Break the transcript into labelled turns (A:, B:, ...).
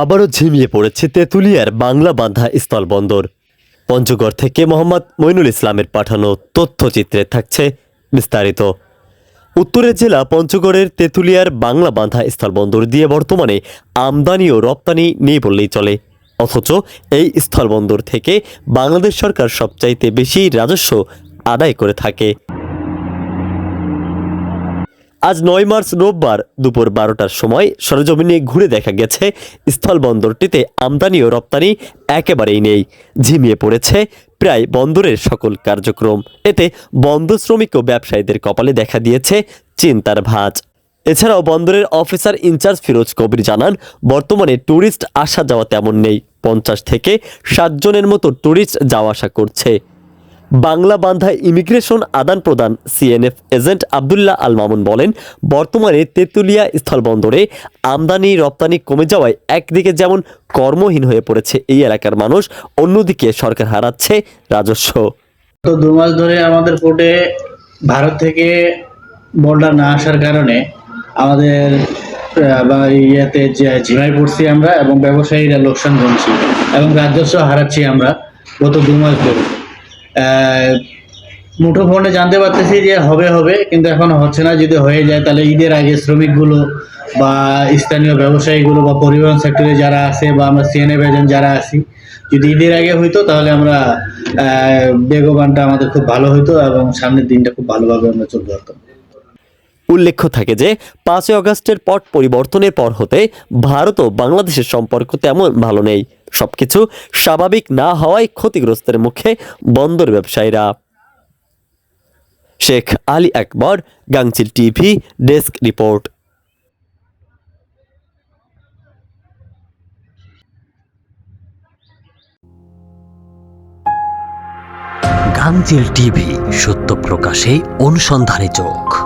A: আবারও ঝিমিয়ে পড়েছে তেঁতুলিয়ার বাংলা বাঁধা স্থলবন্দর পঞ্চগড় থেকে মোহাম্মদ মইনুল ইসলামের পাঠানো তথ্যচিত্রে থাকছে বিস্তারিত। উত্তরের জেলা পঞ্চগড়ের তেঁতুলিয়ার বাংলা বাঁধা স্থলবন্দর দিয়ে বর্তমানে আমদানি ও রপ্তানি নেই বললেই চলে। অথচ এই স্থলবন্দর থেকে বাংলাদেশ সরকার সবচাইতে বেশি রাজস্ব আদায় করে থাকে। আজ নয় মার্চ রোববার দুপুর বারোটার সময় সরজমিনে ঘুরে দেখা গেছে স্থলবন্দরটিতে আমদানি ও রপ্তানি একেবারেই নেই। ঝিমিয়ে পড়েছে প্রায় বন্দরের সকল কার্যক্রম। এতে বন্দর শ্রমিক ও ব্যবসায়ীদের কপালে দেখা দিয়েছে চিন্তার ভাঁজ। এছাড়াও বন্দরের অফিসার ইনচার্জ ফিরোজ কবির জানান, বর্তমানে ট্যুরিস্ট আসা যাওয়া তেমন নেই। পঞ্চাশ থেকে ষাট জনের মতো ট্যুরিস্ট যাওয়া আসা করছে। বাংলা বান্ধা ইমিগ্রেশন আদান প্রদান, সিএনএফ এজেন্ট আবদুল্লাহ আল মামুন বলেন, বর্তমানে তেঁতুলিয়া স্থলবন্দরে আমদানি রপ্তানি কমে যাওয়ায় একদিকে যেমন কর্মহীন হয়ে পড়েছে এই এলাকার মানুষ, অন্যদিকে সরকার হারাচ্ছে রাজস্ব।
B: তো দু মাস ধরে আমাদের পোর্টে ভারত থেকে বোল্ডার না আসার কারণে আমাদের ইয়েতে ঝিমাই পড়ছি আমরা এবং ব্যবসায়ীরা লোকসান গুনছি এবং রাজস্ব হারাচ্ছি আমরা গত দু মাস ধরে। মুঠো ফোনে জানতে পারতেছি যে হবে হবে, কিন্তু এখন হচ্ছে না। যদি হয়ে যায়, তাহলে ঈদের আগে শ্রমিকগুলো বা স্থানীয় ব্যবসায়ীগুলো বা পরিবহন সেক্টরে যারা আছে বা আমরা সিএনএফ এজেন্ট যারা আছি, যদি ঈদের আগে হইতো, তাহলে আমরা বেগবানটা আমাদের খুব ভালো হইতো এবং সামনের দিনটা খুব ভালোভাবে আমরা চলতে পারতাম।
A: উল্লেখ্য থাকে যে, পাঁচই অগস্টের পট পরিবর্তনের পর হতে ভারত ও বাংলাদেশের সম্পর্ক তেমন ভালো নেই। সবকিছু স্বাভাবিক না হওয়ায় ক্ষতিগ্রস্তের মুখে বন্দর ব্যবসায়ীরা। Sheikh Ali Akbar, Gangchil TV, desk report.
C: Gangchil TV, সত্য প্রকাশে অনুসন্ধানী চোখ।